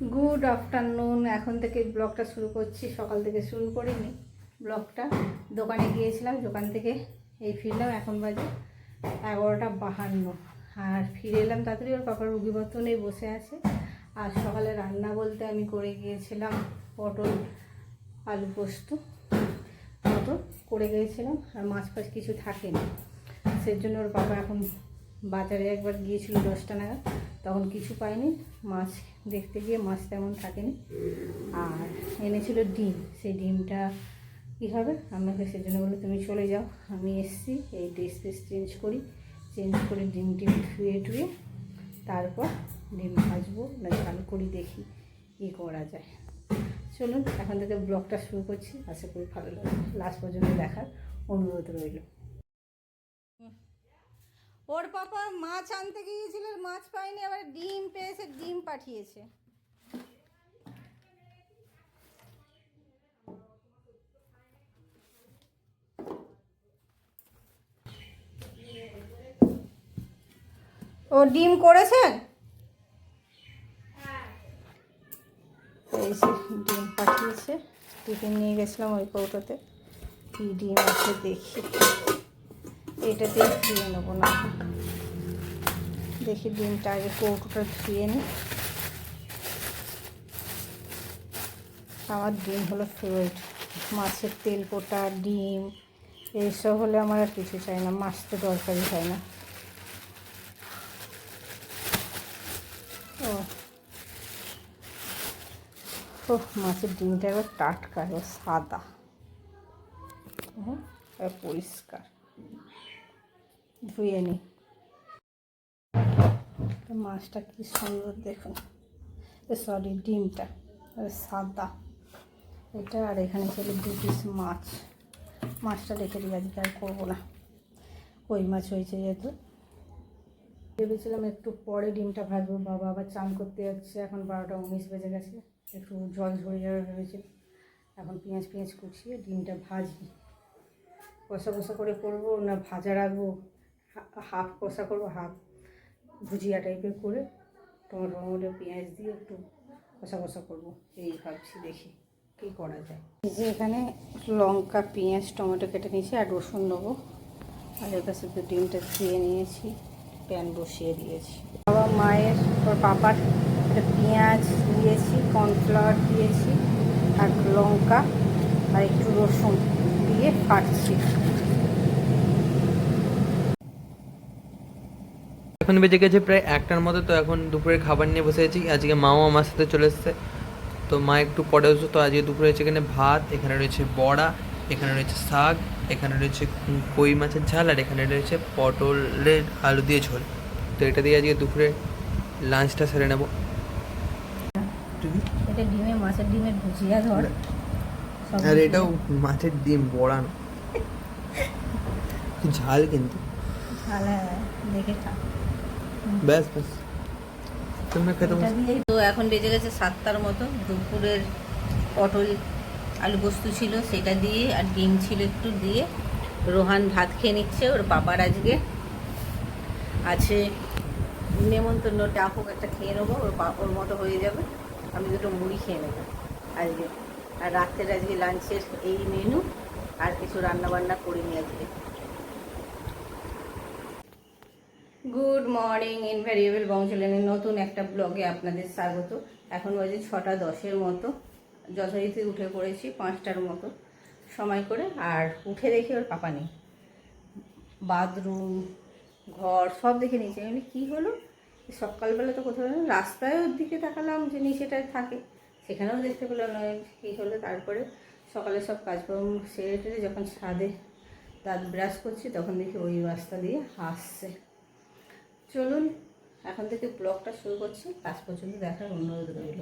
Good afternoon এখন থেকে ব্লগটা শুরু করছি। সকাল থেকে শুরু করিনি ব্লগটা। দোকানে গিয়েছিলাম, দোকান থেকে এই ফিরলাম। এখন বাজে এগারোটা বাহান্ন। আর ফিরে এলাম তাড়াতাড়ি। ওর পাপার নিয়ে বসে আছে। আর সকালে রান্না বলতে আমি করে গিয়েছিলাম পটল, আলু পোস্ত মতো করে গিয়েছিলাম। আর মাছ ফাছ কিছু থাকেনি। সেই জন্য ওর বাবা এখন বাজারে একবার গিয়েছিল দশটা নাগাদ। তখন কিছু পাইনি। মাছ দেখতে গিয়ে মাছ তেমন থাকেনি। আর এনেছিল ডিম। সেই ডিমটা কী হবে? আমাকে সেজন্য বলল, তুমি চলে যাও। আমি এসছি, এই ড্রেস ফ্রেস চেঞ্জ করি। চেঞ্জ করে ডিম টিম ধুয়ে টুয়ে তারপর ডিম ভাজবো, না ঝাল করি দেখি কী করা যায়। চলুন, এখন থেকে ব্লগটা শুরু করছি। আশা করি ভালো লাগবে। লাস্ট পর্যন্ত দেখার অনুরোধ রইল। ওর পাপা মাছ আনতে গিয়েছিল মাছ পায়নি আবার ডিম পেয়েছে ডিম পাঠিয়েছে। ও ডিম করেছেন এই ডিম পাঠিয়েছে টিফিন নিয়ে গেছিলাম ওই কৌটোতে। কী ডিম আছে দেখি। এটাতেই ধুয়ে নেব না। দেখি ডিমটা আগে কৌটোটা ধুয়ে নিই আমার ডিম হলো ফেভারিট মাছের তেল পোটা ডিম, এইসব হলে আমার আর কিছু চাই না। মাছ তো দরকারই হয় না। ও। ও মাছের ডিমটা একবার টাটকা সাদা। এবার পরিষ্কার। ধুয়ে নিই মাছটা কি সুন্দর দেখুন। সরি ডিমটা। সাদা। এটা আর এখানে ছিল দু পিস মাছ। মাছটা রেখে দিই, আজকে আর করব না। কই মাছ হয়েছে যেহেতু। ভেবেছিলাম একটু পরে ডিমটা ভাজবো, বাবা আবার চান করতে যাচ্ছে। এখন বারোটা উনিশ বেজে গেছে। একটু জল ঝরে যাবে ভেবেছিল এখন পেঁয়াজ পেঁয়াজ কুচিয়ে ডিমটা ভাজি। কষা কষা করে করব না ভাজা রাখব? হাফ কষা করব, হাফ ভুজিয়া টাইপের করে টমেটো টমেটো, পেঁয়াজ দিয়ে একটু কষা কষা করব। এই ভাবছি দেখি কী করা যায়। এই যে এখানে লঙ্কা, পেঁয়াজ, টমেটো কেটে নিয়েছি আর রসুন নেব। আর এর কাছে তো ডিমটা ধুয়ে নিয়েছি, প্যান বসিয়ে দিয়েছি। বাবা মায়ের ওর পাপার পেঁয়াজ দিয়েছি, কর্নফ্লাওয়ার দিয়েছি, আর লঙ্কা আর একটু রসুন দিয়ে ফাটছি এখন বেজে গেছে প্রায় একটার মতো তো এখন দুপুরের খাবার নিয়ে বসে আছি। আজকে মাও আমার সাথে চলে এসছে। তো মা একটু পরে আসব তো আজকে দুপুরে হচ্ছে এখানে ভাত এখানে রয়েছে বড়া এখানে রয়েছে শাক এখানে রয়েছে কই মাছের ঝাল আর এখানে রয়েছে পটলের আলু দিয়ে ঝোল। তো এটা দিয়ে আজকে দুপুরে লাঞ্চটা সেরে নেব। এটা ডিমে মাছের ডিমের ভুজিয়া ধর। আর এটাও মাছের ডিম বড়া না। ঝাল কিন্তু। তাহলে দেখে খা। ব্যাস ব্যাস। তুমি খেতে। তো এখন বেজে গেছে সাতটার মতো। দুপুরের পটল আলু পোস্ত ছিল, সেটা দিয়ে আর ডিম ছিল একটু দিয়ে। রোহান ভাত খেয়ে নিচ্ছে, ওর বাবার আজকে আছে নেমন্তন্ন টাকুক একটা খেয়ে নেব, ওর ওর মতো হয়ে যাবে। আমি দুটো মুড়ি খেয়ে নেব আজকে। আর রাত্রের আজকে লাঞ্চের এই মেনু আর কিছু রান্না বান্না করিনি আজকে। গুড মর্নিং ইনভ্যারিয়েবল বংশলেনের নতুন একটা ব্লগে আপনাদের স্বাগত। এখন বাজে ছটা দশের মতো। যথারীতি উঠে পড়েছি পাঁচটার মতো সময় করে, আর উঠে দেখি ওর পাপা নেই। বাথরুম, ঘর সব দেখে নিয়েছি। আমি কী হলো? সকালবেলা তো কোথাও রাস্তায় ওর দিকে তাকালাম যে নিচেটায় থাকে। সেখানেও দেখতে পেলাম না, কী হলো? তারপরে সকালে সব কাজকর্ম সেরে টেরে যখন ছাদে দাঁত ব্রাশ করছি, তখন দেখি ওই রাস্তা দিয়ে আসছে চলুন, এখন থেকে ব্লগটা শুরু করছি। লাস্ট পর্যন্ত দেখার অনুরোধ রইল।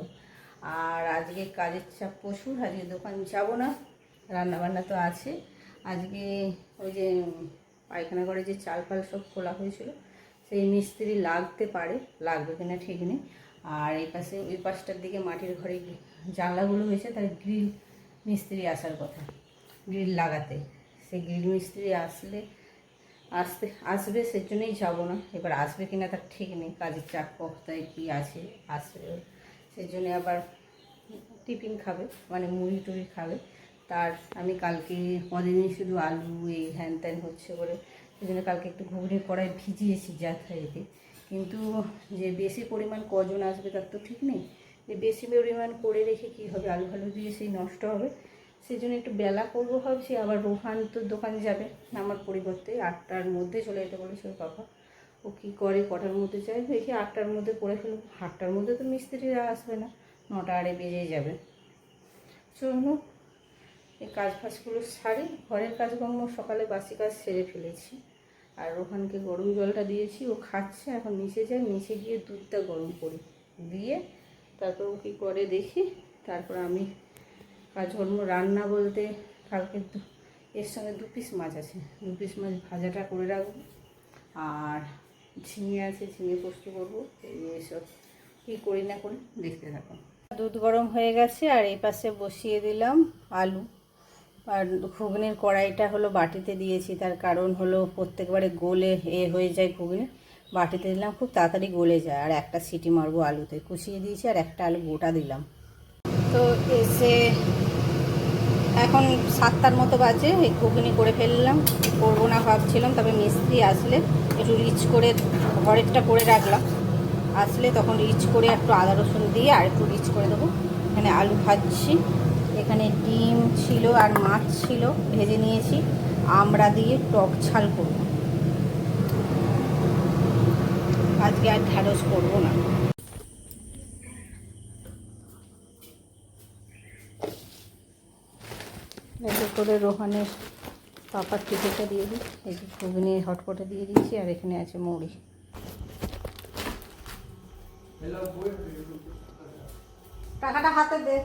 আর আজকে কাজের চাপ প্রচুর, আজকে দোকান যাব না, রান্নাবান্না তো আছে। আজকে ওই যে পায়খানা করে যে চাল ফাল সব খোলা হয়েছিল, সেই মিস্ত্রি লাগতে পারে, লাগবে কিনা ঠিক নেই। আর এই পাশে, ওই পাশটার দিকে মাটির ঘরে জানলাগুলো হয়েছে, তার গ্রিল মিস্ত্রি আসার কথা। গ্রিল লাগাতে। সেই গ্রিল মিস্ত্রি আসলে আসতে, আসবে সেজন্যই যাব না। এবার আসবে কিনা তার ঠিক নেই, কাজের চাপ কোথায় কী আছে, আসবে। সেই জন্য আবার টিফিন খাবে মানে মুড়ি টুড়ি খাবে। তার, আমি কালকে কদিনই শুধু আলু, এই হ্যান ত্যান হচ্ছে বলে সেই জন্য কালকে একটু ঘুগনি কড়াই ভিজিয়েছি যাত্রাইতে। কিন্তু যে বেশি পরিমাণ কজন আসবে তার তো ঠিক নেই। যে বেশি পরিমাণ করে রেখে কী হবে, আলু ফালু দিয়ে সেই নষ্ট হবে। সেই জন্য একটু বেলা করব ভাবছি, আবার রোহান তো দোকানে যাবে। আমার পরিবর্তে আটটার মধ্যে চলে যেতে বলেছে ওর পাপা ও কী করে, কটার মধ্যে চাই দেখি আটটার মধ্যে করে ফেলব আটটার মধ্যে তো মিস্ত্রিরা আসবে না। নটা আড়ে বেজেই যাবে। চলুন এই কাজ ফাজগুলো সারি। ঘরের কাজকর্ম সকালে বাসি কাজ সেরে ফেলেছি। আর রোহানকে গরম জলটা দিয়েছি। ও খাচ্ছে, এখন নিচে যায় নিচে গিয়ে দুধটা গরম করি। দিয়ে তারপর ও কী করে দেখি? তারপর আমি কাজকর্ম রান্না বলতে কালকে এর সঙ্গে দু পিস মাছ আছে। দু পিস মাছ ভাজাটা করে রাখব। আর ঝিঙে আছে, ঝিঙে পোস্ত করব। এই এসব কী করি না করি দেখতে থাকো। দুধ গরম হয়ে গেছে আর এই পাশে বসিয়ে দিলাম আলু। আর ঘুগনির কড়াইটা হলো বাটিতে দিয়েছি, তার কারণ হলো প্রত্যেকবারে গোলে এ হয়ে যায় ঘুগনি। বাটিতে দিলাম, খুব তাড়াতাড়ি গলে যায়। আর একটা সিটি মারবো আলুতে। কুচিয়ে দিয়েছি আর একটা আলু গোটা দিলাম। তো এসে এখন সাতটার মতো বাজে, এই ঘুগনি করে ফেললাম, করব না ভাবছিলাম, তবে মিস্ত্রি আসলে একটু রিচ করে ঘরেরটা করে রাখলাম। আসলে তখন রিচ করে একটু আদা রসুন দিয়ে আর একটু রিচ করে দেবো। এখানে আলু ভাজছি, এখানে ডিম ছিল আর মাছ ছিল, ভেজে নিয়েছি, আমরা দিয়ে টক ছাল করব। আজকে আর ঢ্যাঁড়স করব না। করে রোহানের পাপার টিকিটটা দিয়ে দিই। এই যে ঘুগনি হটপটে দিয়ে দিয়েছি আর এখানে আছে মুড়ি। টাকাটা হাতে দে।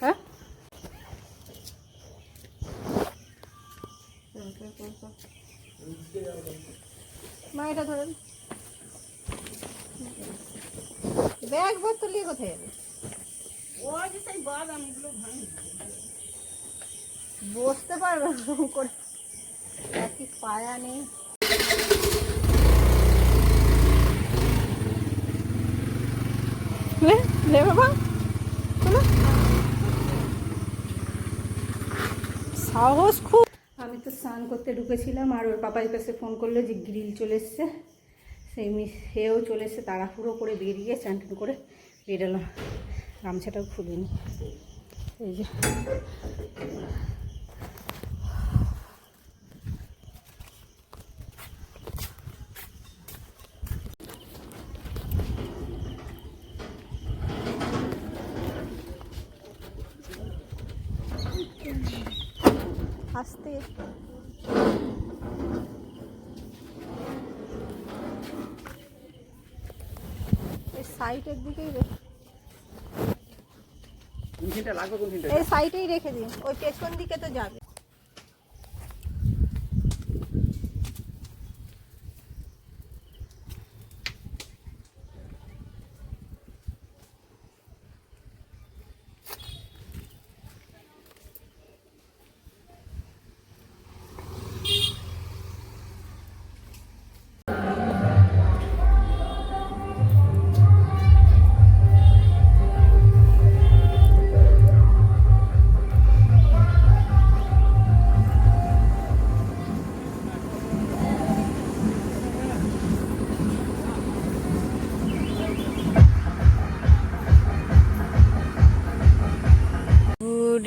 হ্যাঁ? মা এটা ধরেন। ব্যাগ ভর্তি নিয়ে কোথায় যাবে? বসতে পারবে করে। একই পায়া নেই। বাবা। সাহস খুব। আমি তো স্নান করতে ঢুকেছিলাম আর ওর পাপার কাছে ফোন করল যে গ্রিল চলে এসছে। সেই সেও চলে এসে তাড়াহুড়ো করে বেরিয়ে চান টান করে বেরোলাম গামছাটাও খুলিনি। এই যে। আস্তে। সাইডের দিকেই রেখে এই সাইডেই রেখে দিন ওই পেছন দিকে তো যাবে।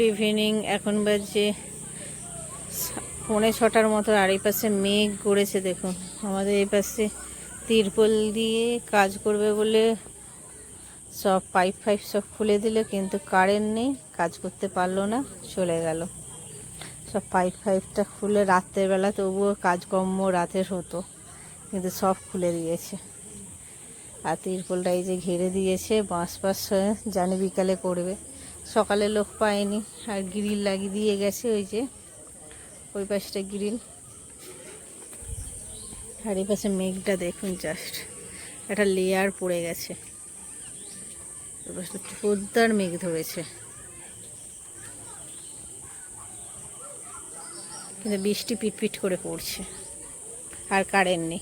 ইভিনিং এখন বাজে পৌনে ছটার মতো, আর এই পাশে মেঘ গড়েছে দেখুন। আমাদের এই পাশে তিরপল দিয়ে কাজ করবে বলে সব পাইপ ফাইপ সব খুলে দিল, কিন্তু কারেন্ট নেই, কাজ করতে পারল না, চলে গেল। সব পাইপ ফাইপটা খুলে রাত্রের বেলা, তবুও কাজকর্ম রাতের হতো, কিন্তু সব খুলে দিয়েছে। আর তিরপলটা এই যে ঘিরে দিয়েছে বাঁশ বাঁশ জানি বিকালে করবে। সকালে লোক পায়নি, আর গ্রিল লাগিয়ে দিয়ে গেছে ওই যে, ওই পাশটা গ্রিল আর এই পাশে মেঘটা দেখুন জাস্ট একটা লেয়ার পড়ে গেছে। ওই পাশটা জোরদার মেঘ ধরেছে। কিন্তু বৃষ্টি পিটপিট করে পড়ছে, আর কারেন্ট নেই।